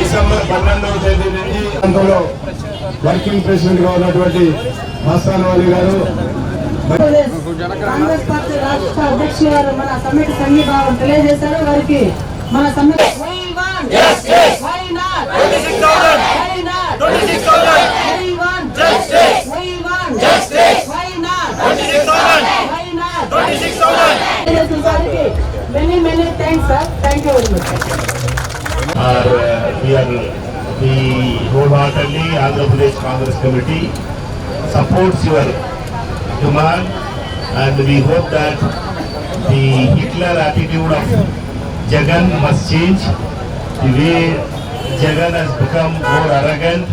December పన్నెండవ తేదీ నుంచి అందులో వర్కింగ్ ప్రెసిడెంట్గా ఉన్నటువంటి మస్తాన్ అలీ గారు కాంగ్రెస్ పార్టీ రాష్ట్ర అధ్యక్షులు గారు మన సమ్మెకి సంఘీభావం తెలియజేశారు వారికి మన సమ్మె Why want? Why not? Why not? Why want? we are the wholeheartedly Andhra Pradesh Congress Committee supports your demand and we hope that the Hitler attitude of Jagan must change. The way Jagan has become more arrogant,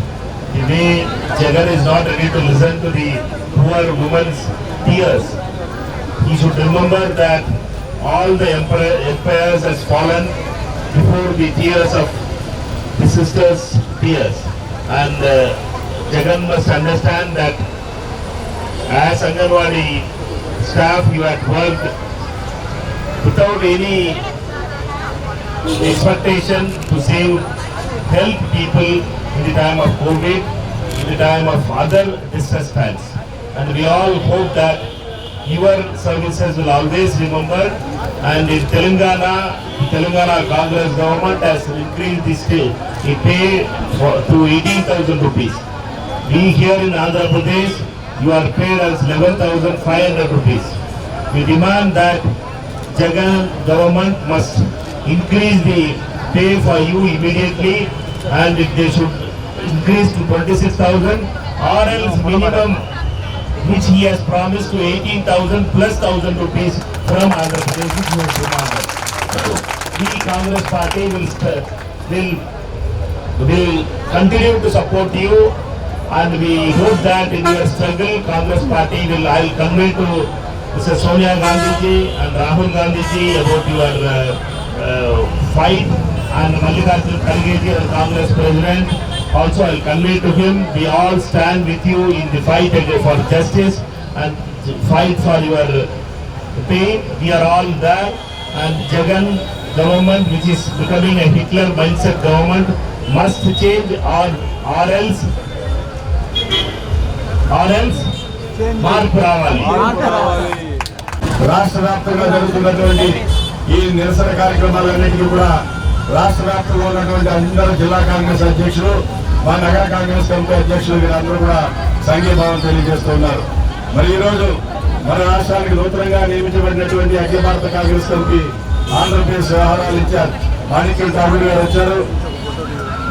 the way Jagan is not ready to listen to the poor woman's tears. He should remember that all the empires has fallen before the tears of the sisters' tears. And uh, Jagan must understand that as Anganwadi staff, you had worked without any expectation to save, help people in the time of COVID, in the time of other distress times. And we all hope that your services will always remember. And in Telangana, Telangana Congress government has increased the stay, the pay for, to 18,000 rupees. We here in Andhra Pradesh, you are paid as 11,500 rupees. We demand that Jagan government must increase the pay for you immediately and they should increase to 26,000 or else minimum which he has promised to 18,000 plus 1,000 rupees from Andhra Pradesh which he has demanded. So, we Congress party will, will will continue to support you and we hope that in your struggle Congress party will I will convey to Mr. Sonia Gandhi ji and Rahul Gandhi ji about your uh, uh, fight and Mallikarjun Kharge ji and Congress president also I will convey to him we all stand with you in the fight for justice and fight for your pay we are all there and Jagan government which is becoming a Hitler mindset government must change or or else or else మార్పు రావాలి రాష్ట్ర వ్యాప్తంగా జరుగుతున్నటువంటి ఈ నిరసన కార్యక్రమాలన్నింటినీ కూడా రాష్ట్ర వ్యాప్తంగా ఉన్నటువంటి అందరూ జిల్లా కాంగ్రెస్ అధ్యక్షులు మా నగర కాంగ్రెస్ కమిటీ అధ్యక్షులు వీరందరూ కూడా సంఘీభావం తెలియజేస్తున్నారు మరి ఈరోజు మన రాష్ట్రానికి నూతనంగా నియమించబడినటువంటి అఖిల భారత కాంగ్రెస్ కమిటీ ఆంధ్రప్రదేశ్ వ్యవహారాలు ఇన్ఛార్జ్ మాణిక్యం ఠాకూర్ గారు వచ్చారు.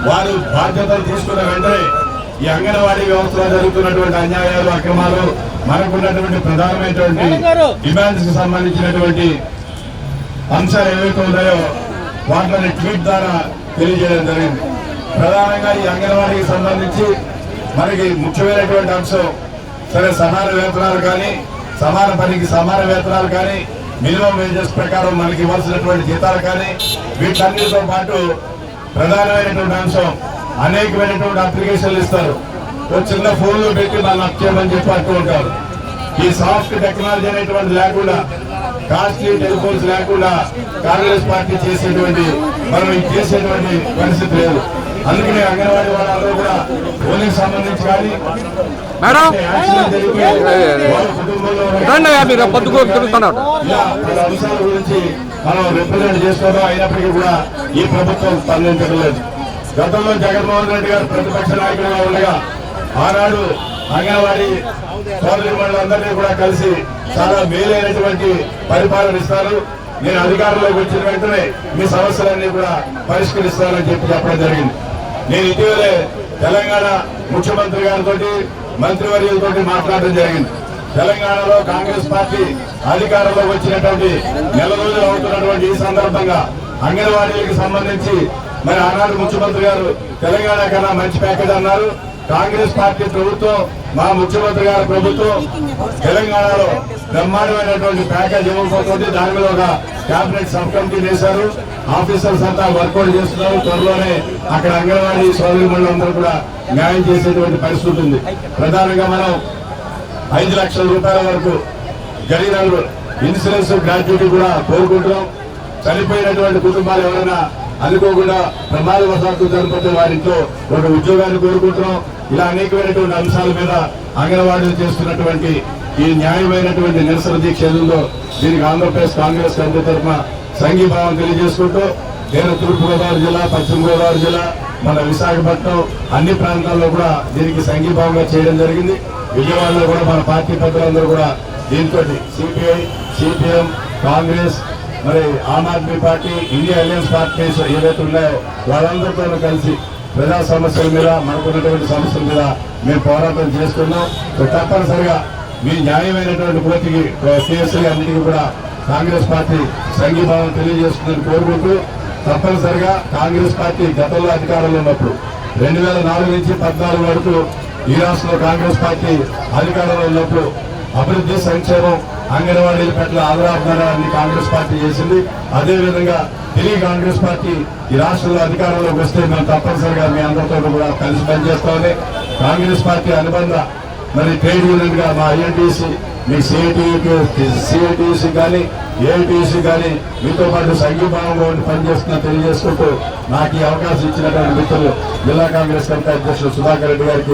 వారు బాధ్యతలు తీసుకున్న వెంటనే ఈ అంగన్వాడీ వ్యవస్థలో జరుగుతున్నటువంటి అన్యాయాలు అక్రమాలు మనకున్నటువంటి ప్రధానమైనటువంటి డిమాండ్స్కి సంబంధించినటువంటి అంశాలు ఏవైతే ఉన్నాయో వాటిని ట్వీట్ ద్వారా తెలియజేయడం జరిగింది. ప్రధానంగా ఈ అంగన్వాడీకి సంబంధించి మనకి ముఖ్యమైనటువంటి అంశం సరే సమాన వేతనాలు కానీ సమాన పనికి సమాన వేతనాలు కానీ మినిమం వేజెస్ ప్రకారం మనకి ఇవ్వాల్సినటువంటి జీతాలు కానీ వీటన్నిటితో పాటు ప్రధానమైనటువంటి అంశం అనేకమైనటువంటి అప్లికేషన్లు ఇస్తారు. ఒక చిన్న ఫోన్లో పెట్టి మనం అప్ చేయమని చెప్పి అంటూ ఉంటారు. ఈ సాఫ్ట్ టెక్నాలజీ అనేటువంటి లేకుండా కాస్ట్లీ టెలిఫోన్స్ లేకుండా కాంగ్రెస్ పార్టీ చేసేటువంటి మనం చేసేటువంటి పరిస్థితి లేదు. అందుకనే అంగన్వాడీ వాళ్ళందరూ కూడా ఫోన్కి సంబంధించి కానీ అంశాల గురించి మనం రిప్రజెంట్ అయినప్పటికీ కూడా ఈ ప్రభుత్వం స్పందించడం లేదు గతంలో జగన్మోహన్ రెడ్డి గారు ప్రతిపక్ష నాయకుడిగా ఉండగా ఆనాడు అంగన్వాడీ సోదరి వాళ్ళందరినీ కూడా కలిసి చాలా మేలైనటువంటి పరిపాలన ఇస్తారు. నేను అధికారంలోకి వచ్చిన వెంటనే మీ సమస్యలన్నీ కూడా పరిష్కరిస్తానని చెప్పి చెప్పడం జరిగింది. నేను ఇటీవలే తెలంగాణ ముఖ్యమంత్రి గారితో మంత్రివర్యులతో మాట్లాడడం జరిగింది. తెలంగాణలో కాంగ్రెస్ పార్టీ అధికారంలోకి వచ్చినటువంటి నెల రోజులు అవుతున్నటువంటి ఈ సందర్భంగా అంగన్వాడీలకు సంబంధించి మరి ఆనాడు ముఖ్యమంత్రి గారు తెలంగాణ కన్నా మంచి ప్యాకేజ్ అన్నారు. కాంగ్రెస్ పార్టీ ప్రభుత్వం మా ముఖ్యమంత్రి గారి ప్రభుత్వం తెలంగాణలో బ్రహ్మాండమైనటువంటి ప్యాకేజ్ ఇవ్వకపోతుంది దానిలో ఒక కేబినెట్ సబ్ కమిటీ వేశారు. ఆఫీసర్స్ అంతా వర్కౌట్ చేస్తున్నారు. త్వరలోనే అక్కడ అంగన్వాడీ సోదరి అందరూ కూడా న్యాయం చేసేటువంటి పరిస్థితి ఉంది. ప్రధానంగా మనం ఐదు లక్షల రూపాయల వరకు గరీబ్ ఇన్సూరెన్స్ గ్రాట్యుటీ కూడా కోరుకుంటున్నాం. చనిపోయినటువంటి కుటుంబాలు ఎవరైనా అనుకోకుండా ప్రమాదవశాత్తు చనిపోతే వారితో ఒక ఉద్యోగాన్ని కోరుకుంటున్నాం. ఇలా అనేకమైనటువంటి అంశాల మీద అంగన్వాడీలు చేస్తున్నటువంటి ఈ న్యాయమైనటువంటి నిరసన దీక్ష ఏదో దీనికి ఆంధ్రప్రదేశ్ కాంగ్రెస్ కమిటీ తరఫున సంఘీభావం తెలియజేసుకుంటూ నేను తూర్పుగోదావరి జిల్లా పశ్చిమ గోదావరి జిల్లా మన విశాఖపట్నం అన్ని ప్రాంతాల్లో కూడా దీనికి సంఘీభావంగా చేయడం జరిగింది. విజయవాడలో కూడా మన పార్టీ పెద్దలందరూ కూడా దీంతో సిపిఐ సిపిఎం కాంగ్రెస్ మరి Aam Aadmi party India alliance parties ఏవైతే ఉన్నాయో వాళ్ళందరితో కలిసి ప్రజా సమస్యల మీద మనకున్నటువంటి సమస్యల మీద మేము పోరాటం చేస్తున్నాం. తప్పనిసరిగా మీ న్యాయమైనటువంటి కోర్టుకి కేసులు అన్నిటికీ కూడా కాంగ్రెస్ పార్టీ సంఘీభావం తెలియజేస్తుందని కోరుకుంటూ తప్పనిసరిగా కాంగ్రెస్ పార్టీ గతంలో అధికారంలో ఉన్నప్పుడు రెండు వేల నాలుగు నుంచి పద్నాలుగు వరకు ఈ రాష్ట్రంలో కాంగ్రెస్ పార్టీ అధికారంలో ఉన్నప్పుడు అభివృద్ధి సంక్షేమం అంగన్వాడీల పట్ల ఆదరాభిమానాన్ని కాంగ్రెస్ పార్టీ చేసింది. అదే విధంగా తిరిగి కాంగ్రెస్ పార్టీ ఈ రాష్ట్రంలో అధికారంలోకి వస్తే మేము తప్పనిసరిగా మీ అందరితో కూడా కలిసి పనిచేస్తామని కాంగ్రెస్ పార్టీ అనుబంధ మరి ట్రేడ్ యూనియన్గా మా ఐఎన్టీసీ మీ సిఐటికి సిఐటిసి కానీ ఏఐటిసి కానీ మీతో పాటు సంఘీభావంగా ఉండి పనిచేస్తున్నా తెలియజేసుకుంటూ నాకు ఈ అవకాశం ఇచ్చినటువంటి మిత్రులు జిల్లా కాంగ్రెస్ కమిటీ అధ్యక్షుడు సుధాకర్ రెడ్డి గారికి